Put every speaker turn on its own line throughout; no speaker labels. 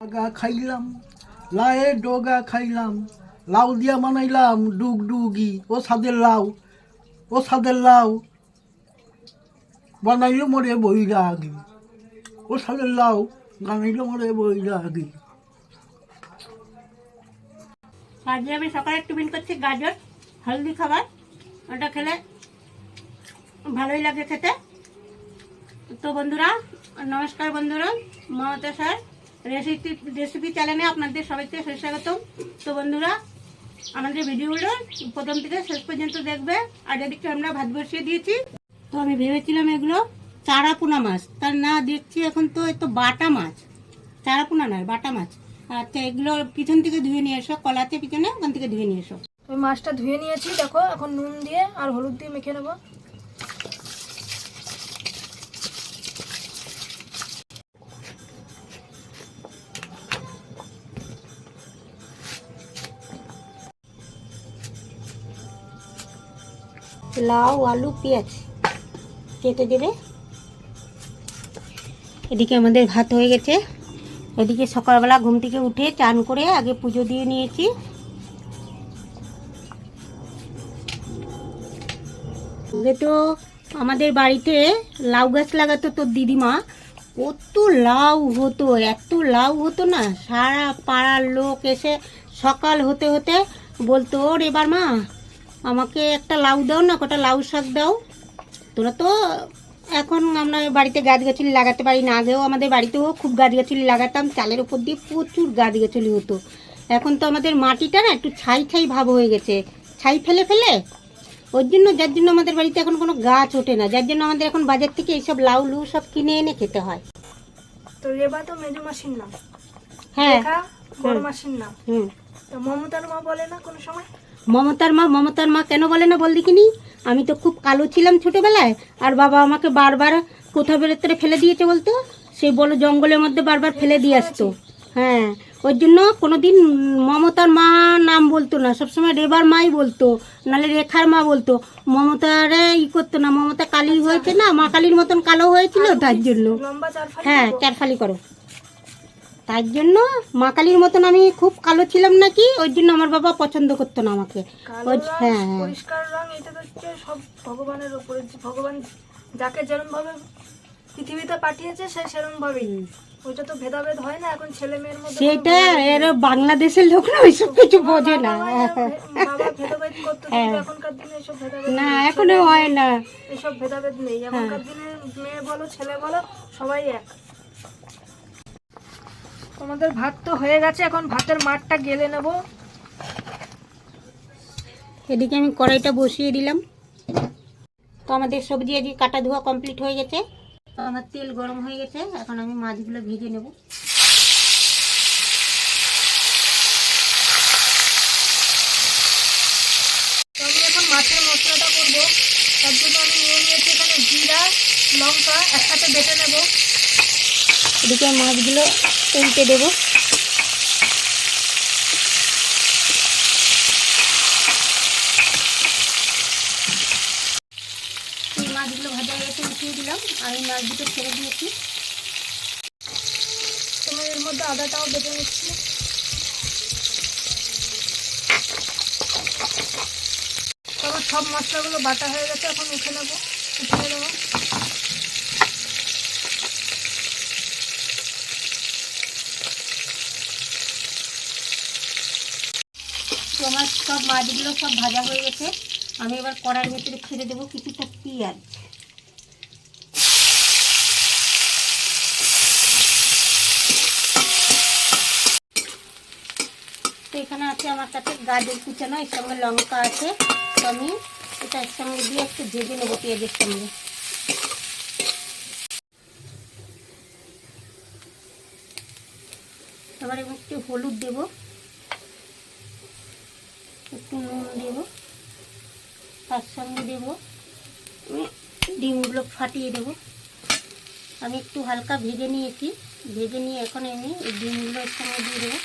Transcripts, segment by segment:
ডগা খাইলাম লায়ে ডগা খাইলাম, লাউ দিয়া বানাইলাম, ডুগ ডুগি, ও সাদের লাউ, ও সাদের লাউ। বানাইলো মরে বইরা আগি ও সাদের লাউ বানাইলো মরে বইরা আগি
আজকে আমি সকালে টিফিন করছি গাজর, হলদি খাবার, ওটা খেলে ভালোই লাগে খেতে। তো বন্ধুরা, নমস্কার বন্ধুরা, মমতা স্যার। রেসিপি রেসিপি চ্যানেলে আপনাদের সবাইকে শেষ স্বাগতম তো বন্ধুরা, আমাদের ভিডিওগুলো প্রথম থেকে শেষ পর্যন্ত দেখবে। আর এদিকে আমরা ভাত বসিয়ে দিয়েছি। তো আমি ভেবেছিলাম এগুলো চারাপোনা মাছ। তার না, দেখছি এখন তো তো বাটা মাছ। চারাপোনা নয়, বাটা মাছ। আচ্ছা এগুলো পিছন থেকে ধুয়ে নিয়ে এসো, কলাতে পিছনে, ওখান থেকে ধুয়ে নিয়ে এসো।
ওই মাছটা ধুয়ে নিয়েছি, দেখো, এখন নুন দিয়ে আর হলুদ দিয়ে মেখে নেব।
লাউ, আলু, পেঁয়াজ। কেটে দেবে। এদিকে আমাদের ভাত হয়ে গেছে। এদিকে সকালবেলা ঘুম থেকে উঠে চান করে আগে পুজো দিয়ে নিয়েছি। তো আমাদের বাড়িতে লাউ গাছ লাগাতো তোর দিদিমা। কত লাউ হতো, এত লাউ হতো না। সারা পাড়ার লোক এসে সকাল হতে হতে বলতো, ওর এবার মা আমাকে একটা লাউ দাও না কটা লাউ শাক দাও। তোরা তো এখন আমরা বাড়িতে গাছগাছালি লাগাতে পারি না। আগেও আমাদের বাড়িতেও খুব গাছগাছালি লাগাতাম চালের উপর দিয়ে প্রচুর গাছগাছালি হতো। এখন তো আমাদের মাটিটা না একটু ছাই ছাই ভাব হয়ে গেছে। ছাই ফেলে ফেলে? ওর জন্য যার জন্য আমাদের বাড়িতে এখন কোনো গাছ ওঠে না। যার জন্য আমাদের এখন বাজার থেকে এইসব লাউ লু সব কিনে এনে খেতে হয়।
তো রেবা তো মেজু মাসির নাম।
হ্যাঁ।
বড় মাসির নাম।
হুম।
তো মমতার মা বলে না কোনো সময়?
মমতার মা মমতার মা কেন বলে না বল দেখিনি আমি তো খুব কালো ছিলাম ছোটোবেলায় আর বাবা আমাকে বারবার কোথাও বেরোতে ফেলে দিয়েছে বলতো? সেই বড় জঙ্গলের মধ্যে বারবার ফেলে দিয়ে আসতো। হ্যাঁ ওর জন্য কোনো দিন মমতার মা নাম বলতো না সবসময় রেবার মাই বলতো নালে রেখার মা বলতো। মমতারে ই করতো না মমতা কালী হয়েছে না মা কালীর মতন কালো হয়েছিল তার জন্য। হ্যাঁ চারফালি করো। তার জন্য মা কালীর মতন আমি খুব কালো ছিলাম নাকি ওই জন্য আমার বাবা পছন্দ করতো না আমাকে। হ্যাঁ হ্যাঁ।
পরিষ্কার রং এটা তো হচ্ছে সব ভগবানের উপরে ভগবান যাকে যেরকম ভাবে পৃথিবীতে পাঠিয়েছে সে সেরকম ভাবেই ওইটা তো ভেদাভেদ হয় না এখন ছেলে মেয়ের মধ্যে
সেটা এর বাংলাদেশের লোক না ওইসব কিছু বোঝে না।
ভেদাভেদ
না এখনও হয় না।
এসব ভেদাভেদ নেই। এখনকার দিনে মেয়ে বলো ছেলে বলো সবাই এক। তোমাদের ভাত তো হয়ে গেছে এখন ভাতের মাঠটা গেলে নেব।
এদিকে আমি কড়াইটা বসিয়ে দিলাম। তো আমাদের সবজি আজকে কাটা ধোয়া কমপ্লিট হয়ে গেছে। তো আমার তেল গরম হয়ে গেছে এখন আমি মাছগুলো ভেজে নেব।
আমি এখন মাছের মশলাটা করব। তার জন্য আমি নিয়ে নিয়েছি এখানে জিরা লঙ্কা একসাথে বেটে নেব।
এদিকে মাছগুলো উল্টে দেবো। মাছগুলো ভাজা গেছে, উঠিয়ে দিলাম। আর এই মাছ দুটো ছেড়ে দিয়েছি।
তুমি এর মধ্যে আদাটাও বেটে নিচ্ছি। তারপর সব মশলাগুলো বাটা হয়ে গেছে, এখন উঠে নেব, উঠিয়ে দেবো
আমার সব মাছগুলো সব ভাজা হয়ে গেছে। আমি এবার কড়াইয়ের ভেতরে ছেড়ে দেবো কিছুটা পেঁয়াজ। তো এখানে আছে আমার কাছে গাজর কুচানো, এর সঙ্গে লঙ্কা আছে। তো আমি এটা এর সঙ্গে দিয়ে একটু ভেজে নেব পেঁয়াজের সঙ্গে। এবার একটু হলুদ দেবো। একটু নুন দেবো। তার সঙ্গে দেবো ডিমগুলো ফাটিয়ে দেবো। আমি একটু হালকা ভেজে নিয়েছি। ভেজে নিয়ে এখন আমি এই ডিমগুলো এর সঙ্গে দিয়ে দেবো।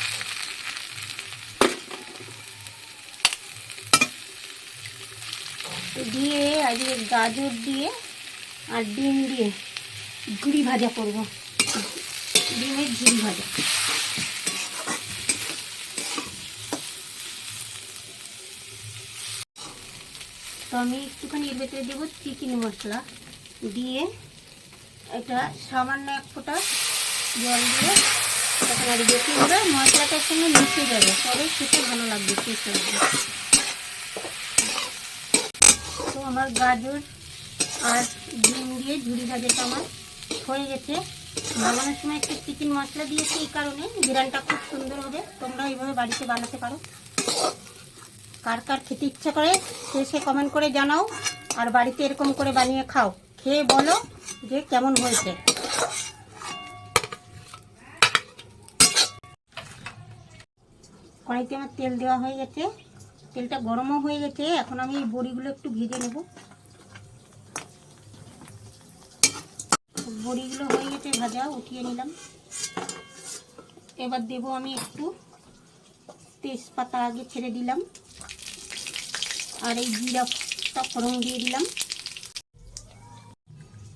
দিয়ে আজকে গাজর দিয়ে আর ডিম দিয়ে ঝুড়ি ভাজা করব। ডিমের ঝুড়ি ভাজা। আমি একটুখানি এর ভেতরে দেবো চিকেন মশলা দিয়ে এটা সামান্য এক ফোঁটা জল দিয়ে তখন আর বেশি করে মশলাটার সঙ্গে মিশে যাবে, তবে খেতে ভালো লাগবে লাগবে। তো আমার গাজর আর ডিম দিয়ে ঝুড়ি ভাজাটা আমার হয়ে গেছে। বানানোর সময় একটু চিকেন মশলা দিয়েছি এই কারণে বিরিয়ানিটা খুব সুন্দর হবে, তোমরা এইভাবে বাড়িতে বানাতে পারো। কার কার খেতে ইচ্ছা করে, সে সে কমেন্ট করে জানাও, আর বাড়িতে এরকম করে বানিয়ে খাও। খেয়ে বলো যে কেমন হয়েছে। কড়াইতে আমার তেল দেওয়া হয়ে গেছে। তেলটা গরমও হয়ে গেছে, এখন আমি এই বড়িগুলো একটু ভেজে নেব। বড়িগুলো হয়ে গেছে ভাজা, উঠিয়ে নিলাম। এবার দেবো আমি একটু তেজপাতা আগে ছেড়ে দিলাম। আর এই জিরাটা ফোড়ন দিয়ে দিলাম।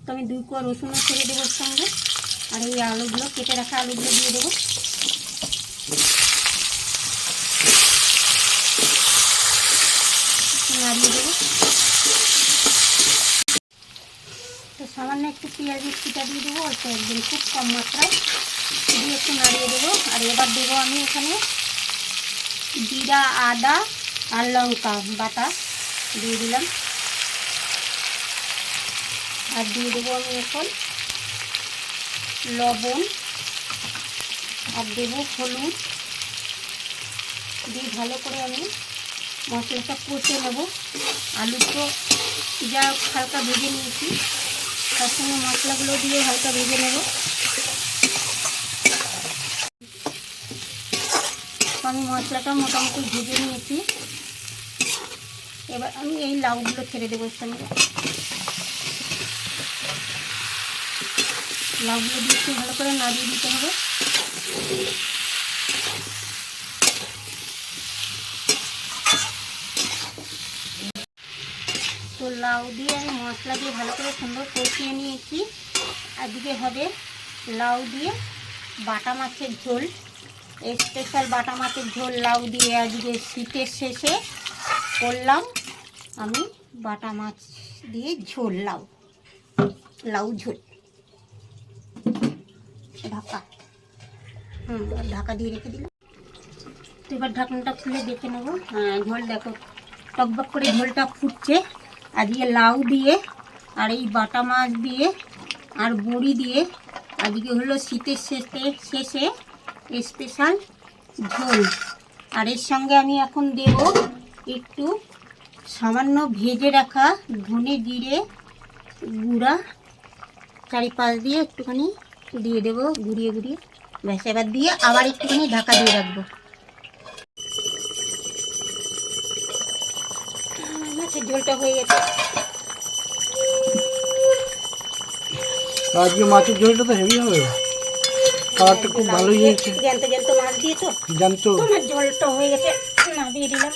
তো আমি দুই কোয়া রসুনও ছেড়ে দেবো সঙ্গে। আর এই আলুগুলো, কেটে রাখা আলুগুলো দিয়ে দেবো। নাড়িয়ে দেবো। তো সামান্য একটু পেঁয়াজের চিটা দিয়ে দেবো, অল্প একদিন খুব কম মাত্রায়। দিয়ে একটু নাড়িয়ে দেবো। আর এবার দেবো আমি এখানে জিরা, আদা আর লঙ্কা বাটা দিয়ে দিলাম। আর দিয়ে দেবো আমি এখন লবণ আর দেবো হলুদ। দিয়ে ভালো করে আমি মশলাটা কষে নেব। আলু তো যা হালকা ভেজে নিয়েছি, তার সঙ্গে মশলাগুলো দিয়ে হালকা ভেজে নেব। আমি মশলাটা মোটামুটি ভেজে নিয়েছি। এবার আমি এই লাউগুলো ছেড়ে দেবো এর সঙ্গে। লাউগুলো দিয়ে একটু ভালো করে নাড়িয়ে দিতে হবে। তো লাউ দিয়ে আমি মশলা দিয়ে ভালো করে সুন্দর কষিয়ে নিয়েছি। আজকে হবে লাউ দিয়ে বাটা মাছের ঝোল। স্পেশাল বাটা মাছের ঝোল লাউ দিয়ে আজকে শীতের শেষে করলাম আমি বাটা মাছ দিয়ে ঝোল লাউ লাউ ঝোল। ঢাকা। হুম, ঢাকা দিয়ে রেখে দিলাম। তো এবার ঢাকনাটা খুলে দেখে নেব। হ্যাঁ ঝোল দেখো, টকবক করে ঝোলটা ফুটছে। আজকে লাউ দিয়ে আর এই বাটা মাছ দিয়ে আর বড়ি দিয়ে আজকে হলো শীতের শেষে শেষে স্পেশাল ঝোল। আর এর সঙ্গে আমি এখন দেব একটু সামান্য ভেজে রাখা ধনে জিরে গুঁড়া চারিপাশ দিয়ে একটুখানি দিয়ে দেবো ঘুরিয়ে ঘুরিয়ে। ব্যাস, এবার দিয়ে আবার একটুখানি ঢাকা দিয়ে রাখব। মাছের ঝোলটা হয়ে গেছে।
মাছের ঝোলটা তো হেভি হবে। খাবারটা খুব ভালোই হয়েছে।
জ্যান্ত জ্যান্ত মাছ দিয়ে তো।
জানতো?
তোমার ঝোলটা হয়ে গেছে। না দিয়ে দিলাম।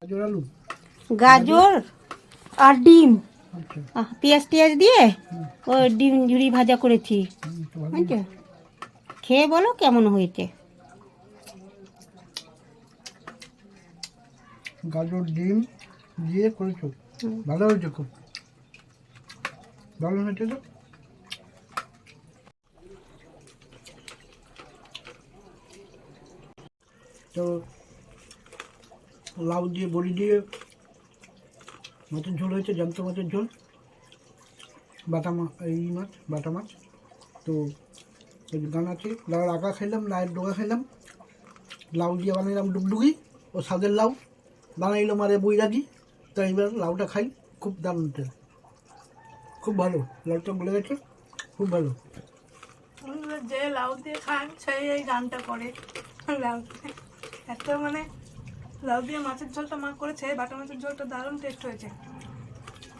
গাজর আলু?
গাজর আর ডিম।
আচ্ছা।
পেঁয়াজ টিয়াজ দিয়ে ওই ডিম ঝুড়ি ভাজা করেছি। খেয়ে বলো কেমন হয়েছে।
গাজর ডিম দিয়ে করেছ? ভালো হয়েছে খুব? ভালো হয়েছে তো? তো লাউ দিয়ে বড়ি দিয়ে মাছের ঝোল হয়েছে জ্যান্ত মাছের ঝোল। বাটা মাছ এই মাছ বাটা মাছ। তো গান আছে লাউ আঁকা খাইলাম লাউয়ের ডোকা খেলাম। লাউ দিয়ে বানাইলাম ডুগডুগি ও স্বাদের লাউ। বানাইলো মারে বইরাজি তো এইবার লাউটা খাই, খুব দারুণ টেস্ট। খুব ভালো, লাউটা গলে গেছে, খুব ভালো
যে লাউ দিয়ে খান সেই এই গানটা করে লাউ। এত মানে লাউ দিয়ে মাছের ঝোলটা মা করেছে, বাটা মাছের ঝোলটা দারুণ টেস্ট হয়েছে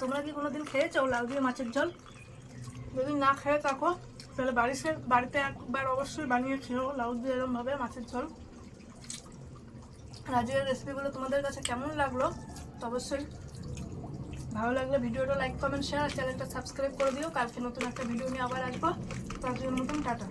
তোমরা কি কোনোদিন খেয়েছো লাউ দিয়ে মাছের ঝোল যদি না খেয়ে থাকো, তাহলে বাড়িতে বাড়িতে একবার অবশ্যই বানিয়ে খেও লাউ দিয়ে এরকমভাবে মাছের ঝোল রাজুয়ের রেসিপিগুলো তোমাদের কাছে কেমন লাগল, তো অবশ্যই ভালো লাগলে ভিডিওটা লাইক কমেন্ট শেয়ার চ্যানেলটা সাবস্ক্রাইব করে দিও। কালকে নতুন একটা ভিডিও নিয়ে আবার আসব। তার জন্য মতন, টাটা।